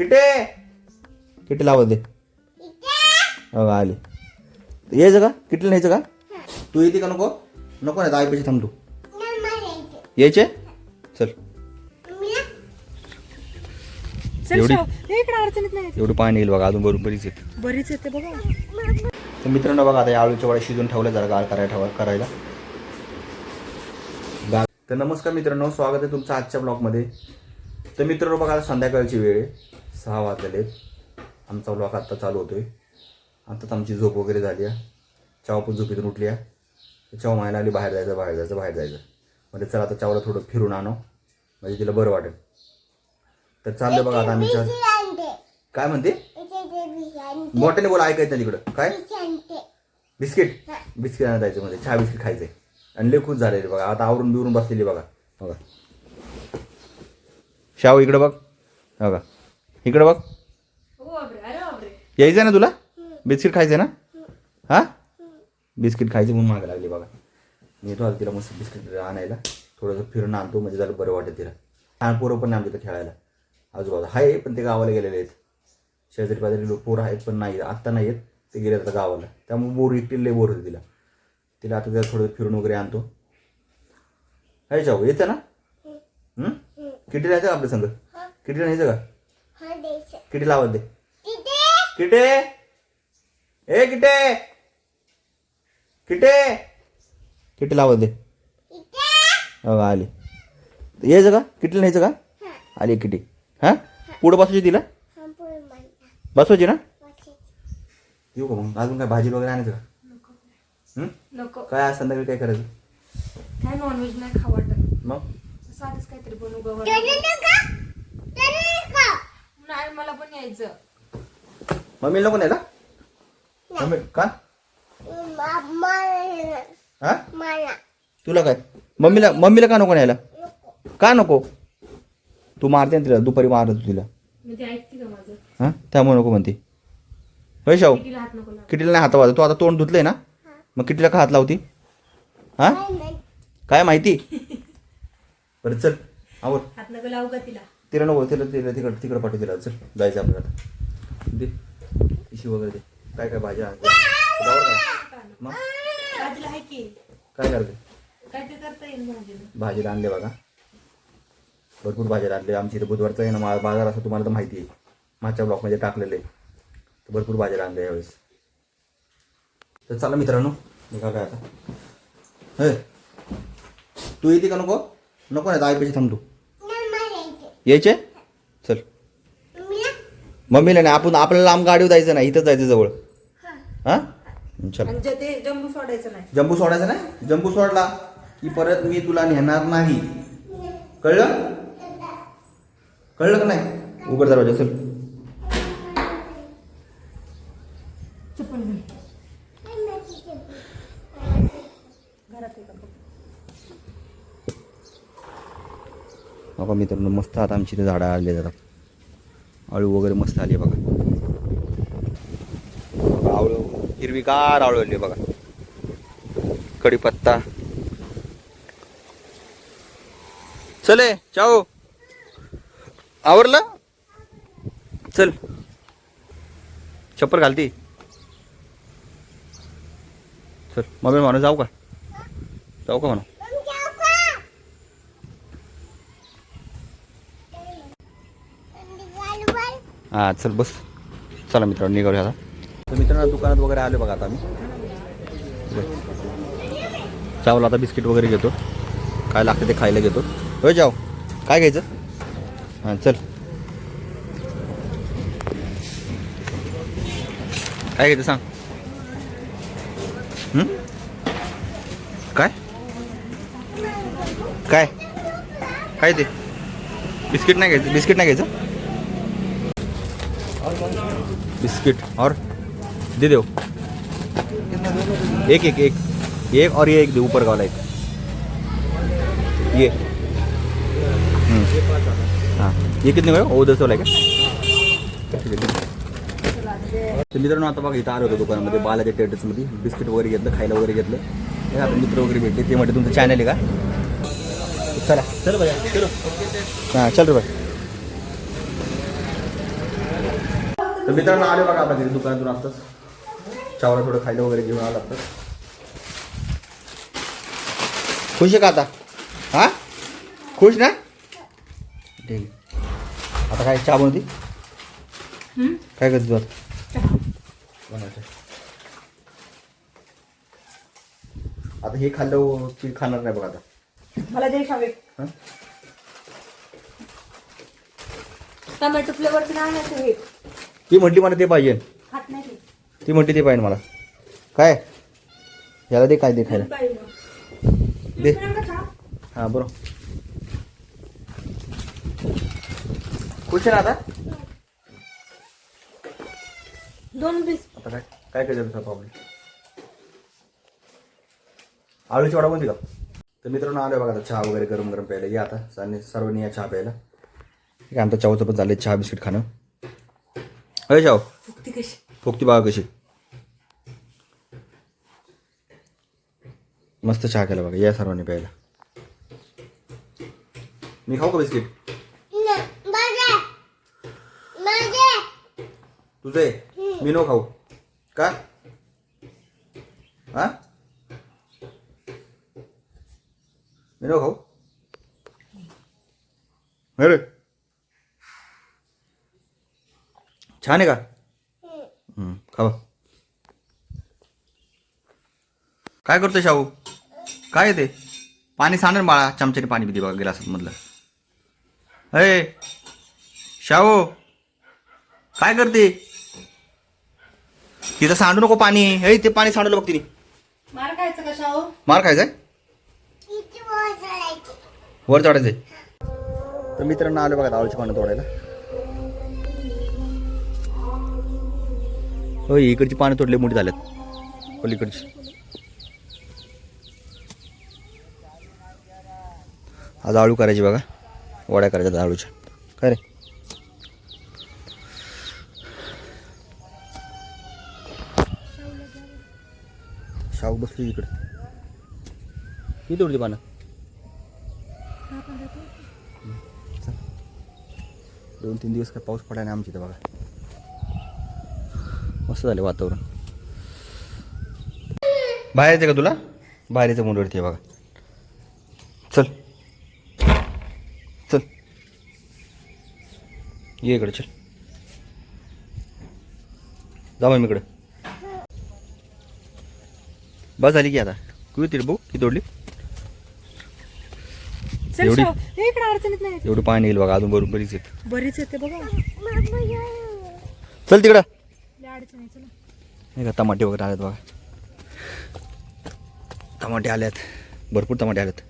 किटे? किटे लावत दे. हो आली. यायचं का? किटली न्यायचं का? तू येते का नको? नको नाही आई पैसे थांब तू यायचे? चल. चल एवढी- पाणी येईल बघा अजून बरोबर बरीच येते बरीच येते बघा. तर मित्रांनो बघा आता या आळूच्या वड्या शिजून ठेवल्या जरा गाळ करायला ठेवा करायला. तर नमस्कार मित्रांनो स्वागत आहे तुमचं आजच्या ब्लॉगमध्ये. तर मित्र बघा आता संध्याकाळची वेळ आहे. सहा वाजलेले आहेत. आमचा ब्लॉक आत्ता चालू होतोय. आत्ताच आमची झोप वगैरे झाली आहे. चाव पण झोपेतून उठली आहे. चाव मायला आली बाहेर जायचं बाहेर जायचं बाहेर जायचं. म्हणजे चला आता चावला थोडं फिरून आणो. म्हणजे तिला बरं वाटेल. तर चाललं बघा आता आम्ही चाल- काय म्हणते? मोठ्याने बोला ऐकायचं तिकडं. काय? बिस्किट. बिस्किट आणायला जायचं मध्ये चहा बिस्किट खायचंय. आणि लेखून झालेले बघा. आता आवरून बिवरून बसलेली बघा. बघा. शाव इकडं बघ. हो का? इकडं बघ. यायचं ना तुला? बिस्किट खायचं ना? हा? बिस्किट खायचं म्हणून मागायला लागली बघा. मी येतो तिला मस्त बिस्किट आणायला. थोडंसं फिरून आणतो म्हणजे जरा बरं वाटतं तिला. लहान पोरं पण नाही आमच्या इथं खेळायला. आजूबाजू आहे पण ते गावाला गेलेले आहेत. शेजारी पाजारी लोक पोरं आहेत पण नाही आत्ता नाही आहेत ते गेले आता गावाला. त्यामुळे बोर एकटी लय बोर होते तिला. तिला आता जरा थोडं फिरून वगैरे आणतो. आहे जाऊ येतं ना? किती राहायचं का आपल्या संग? किती न्यायचं का? किती लावत दे. किटे? ए किटे! किटे! किती लावत दे. हो का, आली. यायचं का? किती न्यायचं का? आली किटी. हा? पुढं बसवायची तिला? बसवायची ना? येऊ का मग? अजून काय भाजी वगैरे आणायचं का? हं? नको. काय आज संध्याकाळी काय करायचं? काय नॉनव्हेज नाही वाटत. मग? साधीच काहीतरी बनवू गव्हार नाही मला पण यायचं. मम्मी नको नाही. का? मम्मी का हा? तुला काय? मम्मीला मम्मीला का नको न्यायला? का नको? तू मारते ना तिला दुपारी मारत होती तिला. मी ते ऐकते का माझं? हा? त्यामुळे नको म्हणते. होय शाहू? कितीला हात नको लावू. किटीला नाही हातावर तू आता तोंड धुतलंय ना? मग किटीला का हात लावती? हा? काय माहिती? बरं चल. आवर. हात नको लावू का तिला? तिला नको तिला तिला तिकडं तिकडं पाठव तिला. चल जायचं आपल्याला आता. दे. पिशी वगैरे दे. काय काय भाज्या? जाऊ? मग? भाजीला आहे की. काय करायचं काय ते करता येईल भाजीला? भाजीला आणले बघा. भरपूर भाज्या आणले. आमच्या इथे बुधवारचा आहे ना मा- बाजार असं तुम्हाला तर माहिती आहे. मागच्या ब्लॉकमध्ये टाकलेले तर भरपूर भाज्या आणले यावेळेस. तर चला मित्रांनो काय आता. हे. तू येते का नको? नको नाही आई पैसे थांब तू यायचे? चल. मम्मीला? नाही आपण आपल्याला लांब गाडीवर जायचं नाही इथंच जायचं जवळ. हां. चल. ते जम्बू सोडायचं नाही. जंबू सोडायचा नाही? जंबू सोडला की परत मी तुला नेणार नाही. कळलं? कळलं का नाही? उघड दरवाजा चल. चप्पल घाल. घरात आहे का बघ. बघा मित्रांनो मस्त आता आमची इथे झाडं आले जातात आळू वगैरे मस्त आली आहे बघा. बघा, आळू हिरवीगार आळू आली आहे बघा कढीपत्ता चले चाओ आवरलं? चल. छप्पर घालती. चल मग माणूस जाऊ का? जाऊ का म्हणा? हां चल बस. चला मित्रांनो निघालो आता. तर मित्रांनो दुकानात वगैरे आलो बघा आता आम्ही चावला आता बिस्किट वगैरे घेतो. काय लागतं ते खायला घेतो. होय जाओ काय घ्यायचं? हां चल. काय घ्यायचं सांग. काय? काय? काय ते? बिस्किट नाही घ्यायचं. बिस्किट नाही घ्यायचं? बिस्किट और दे दो। एक एक एक एक और ये एक दे ऊपर का वाला एक। ये. हाँ। ये कितने का है? वो दस वाला का ठीक आहे, तर मित्रांनो आता बघा इथं आलो होतो दुकानामध्ये बालाच्या टेटसमध्ये बिस्किट वगैरे घेतलं खायला वगैरे घेतलं. हे आता मित्र वगैरे भेटले ते म्हणजे तुमचं चॅनल आहे का? चला. चल हां चल रे भाई. तर मित्रांनो आले बघा आता घरी दुकानातून आताच चावला थोडं खायला वगैरे घेऊन आला आताच खुश आहे का आता? हा? खुश ना? ठीक. आता काय चहा बनवती? काय करते तू आता? हे खाल्लं की खाणार नाही बघा आता. मला दे खावे. हं? टोमॅटो फ्लेवरचं नाही आणायचं हे. ती म्हटली मला ते पाहिजे. खात नाही ते. ती म्हटली ते पाहिजे मला. काय? याला दे काय दे खायला. दे. हां बरोबर खुश आहे ना आता? दोन पीस आता काय? काय करायचं तुझा प्रॉब्लेम आळूची वडा कोणती का? तर मित्रांनो आलो बघा आता चहा वगैरे गरम गरम प्यायला. या आता. सर्वांनी सर्वांनी या चहा प्यायला. ठीक आहे आमचं चहाचं पण चाललंय चहा बिस्किट खाणं. अय चाव फुकती कशी? फुकती बघा कशी. मस्त चहा केला बघा या सर्वांनी प्यायला. मी खाऊ का बिस्किट? तुझं? मी नो खाऊ. का? हा? मी नो खाऊ. अरे. छान आहे का? हम्म, खावा काय करतोय शाहू? काय आहे ते? पाणी सांडेल बाळा चमच्याने पाणी पिते बघा गिलासात मधलं अय शाहू काय करते? तिथं सांडू नको पाणी. हे ते पाणी सांडलं बघ तिने. मार खायचं कशा हो मार खायचंय? वर चढायचंय. तर मित्रांनो आलो बघा दावळची पानं तोडायला. होय इकडची पानं तोडले मोठी झाल्यात. पलीकडची. आज आळू करायची बघा. वड्या करायच्या आळूच्या. काय रे? शाहू बसली इकडे. किती तोडली पानं. दोन तीन दिवस काय पाऊस पडायला आमच्या इथं बघा. मस्त झालं वातावरण. बाहेर येते का तुला? बाहेर यायचं मुंडवरती बघा. चल. चल. ये इकडे चल. जा मग इकडे. बस झाली की आता. किती तिथे बघू किती तोडली चल एवढी? अडचणीत नाही एवढं पाणी येईल बघा अजून बरोबर बरीच येत बरीच येते बघा. चल तिकडं लय अडचण आहे चला नाही का टमाटे वगैरे आलेत बघा. टमाटे आल्यात भरपूर टमाटे आलेत.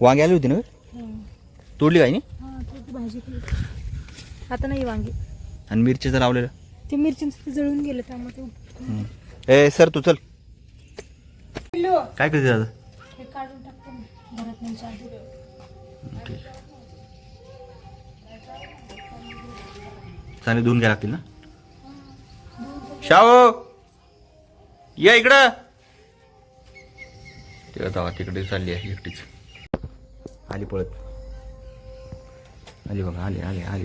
वांगे आली होती ना? तोडली काय नाही हा आता नाही वांगी. आणि लावलेलं? ते मिरचींचं ते जळून गेले त्यामुळे. ए सर तू चल. काय करते दादा? हे काढून टाकतो ठीक चांगले धुवून घ्यायला लागतील ना? शाओ या इकडं. तिकडे जावा तिकडे चालली आहे एकटीच. आली पळत. आली बघा आली आली आली.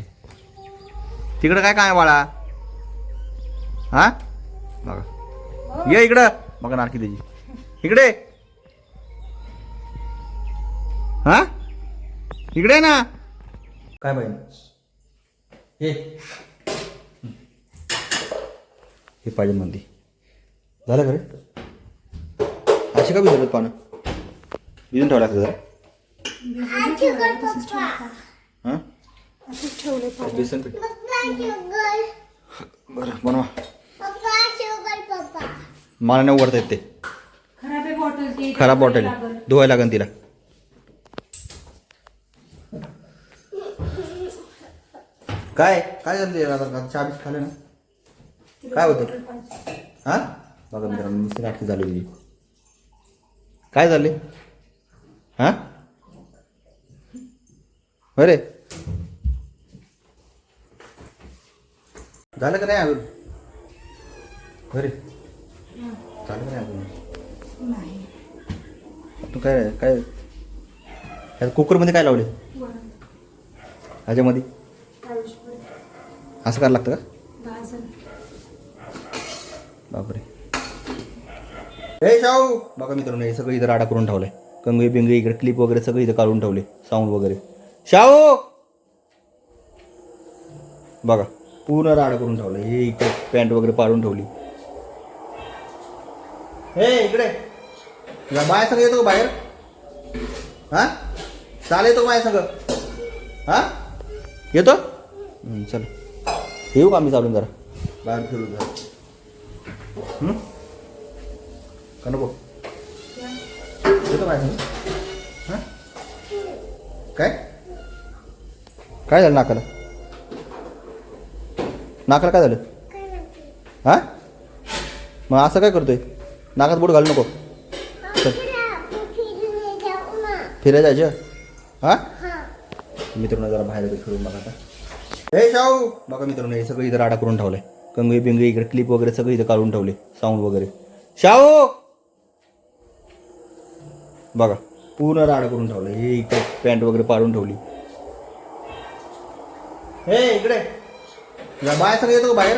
तिकडं काय काय बाळा? हा? बघा. ये इकडं. बघा नारकी त्याची इकडे. हा? इकडे आहे ना. काय पाहिजे हे हे पाहिजे म्हणते झालं का असे का भिजवलं पानं? भिजून ठेवा लागतं जरा. हां? बेसन पीठ. बरं बनवा. मला नाही उघडता येत. ते खराब बॉटल धुवायला लागेल तिला. काय? काय झालं आता चहा बीस खाल्लं ना? काय होतं? हा? बघा मित्रांनो नुसती नाटकी झाली होती काय झाले? हा? अरे! झालं का नाही अजून? अरे! झालं का नाही अजून? तू काय काय? कुकरमध्ये काय लावले? ह्याच्यामध्ये? असं करायला लागतं का? बापरे. हे शाहू. बघा मित्रांनो हे सगळं इथं राडा करून ठेवलंय. कंगळी बिंगळी इकडे क्लिप वगैरे सगळं इथं काढून ठेवले साऊंड वगैरे. शाहू. बघा पूर्ण राडा करून ठेवलं हे इकडे पॅन्ट वगैरे पाडून ठेवली. हे इकडे. बाय सगळं येतो बाहेर? हा? चालेल येतो बाय सगळं हा? येतो? चल. येऊ का आम्ही चालून जरा? बाहेर फिरू जरा हं? का नको येतो बाय हां काय काय झालं नाकाला नाकाला काय झालं हा मग असं काय करतोय नाकात बोट घालू नको फिरायला जायचं हा मित्रांनो जरा बाहेर फिरून बघा आता हे शाहू बघा मित्रांनो हे सगळं इथं राडा करून ठेवलंय कंगळी बिंगळी इकडे क्लिप वगैरे सगळं इथं काढून ठेवले साऊंड वगैरे शाहू बघा. पूर्ण राड करून ठेवलं. हे इकडे पॅन्ट वगैरे पाडून ठेवली. हे इकडे. बाय सगळं येतो का बाहेर?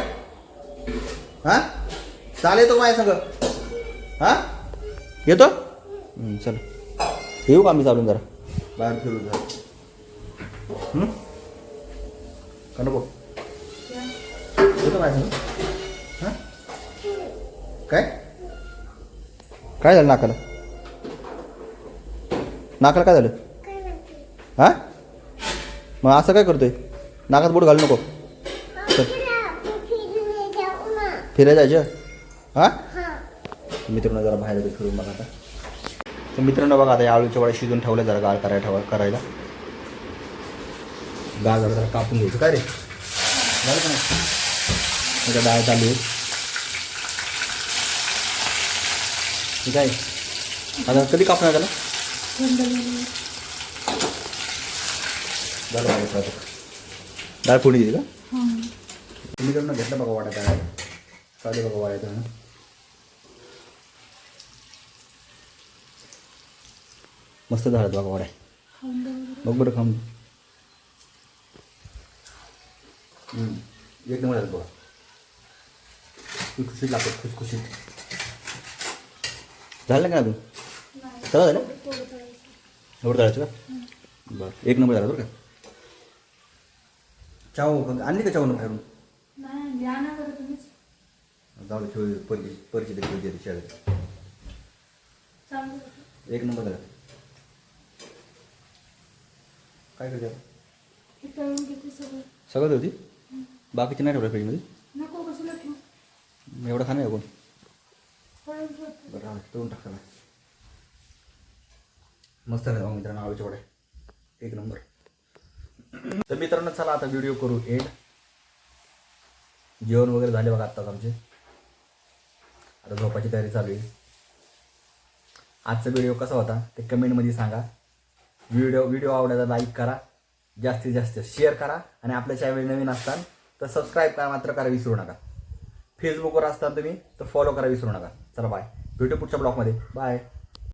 हा? चालेल येतो बाय सगळं हा? येतो? चल. येऊ का आम्ही चालून जरा? बाहेर फिरू जरा. का नको? येतो बाय सगळं हां? काय? काय झालं नाकाला? नाकाला काय झालं? हा? मग असं काय करतोय? नाकात बोट घालू नको. फिरायला जायचं? हा? मित्रांनो जरा बाहेर येतो फिरून बघा आता. तर मित्रांनो बघा आता या आळूच्या वड्या शिजून ठेवल्या जरा गाळ करायला ठेवा करायला. गाळ जरा कापून घ्यायचं. काय रे? झालं का नाही? डाळ चालू आहे. ठीक आहे आता कधी कापणार त्याला? डाळ फोडी दिली का? तुम्हीकडनं घेतलं बघा वाटा काय चालेल बघा वाड्याचं ना मस्त झालं बघा वाड्या. बघ बरं खाऊन. एक नंबर झालं बघा. खुसखुशीत लागतात खुसखुशीत. झालं का अजून? सगळं झालं? एवढं झालं का बरं एक नंबर झाला बरं का. चाव आणली का चावून बाहेरून जाऊ दे ठेव परची परची देखील देते शाळेत. एक नंबर झाला काय करते? आता? सगळं. होती बाकीचे नाही ठेवलं फ्रीजमध्ये नको कशाला ठेवू? एवढं खाणं आहे कोण. बरं दे, तळून टाका ना. मस्त आहे मित्रांनो आवडीच्या वड्या एक नंबर. तर मित्रांनो चला आता व्हिडिओ करू एड जेवण वगैरे झाले बघा आत्ताच आमचे. आता झोपाची तयारी चालू आहे. आजचा व्हिडिओ कसा होता ते कमेंटमध्ये सांगा. व्हिडिओ व्हिडिओ आवडायला लाईक करा. जास्तीत जास्त शेअर करा. आणि आपल्या चॅनल नवीन असतात तर सबस्क्राईब करा मात्र करा विसरू नका. फेसबुकवर असताना तुम्ही तर फॉलो करा विसरू नका. चला बाय भेटू पुढच्या ब्लॉगमध्ये बाय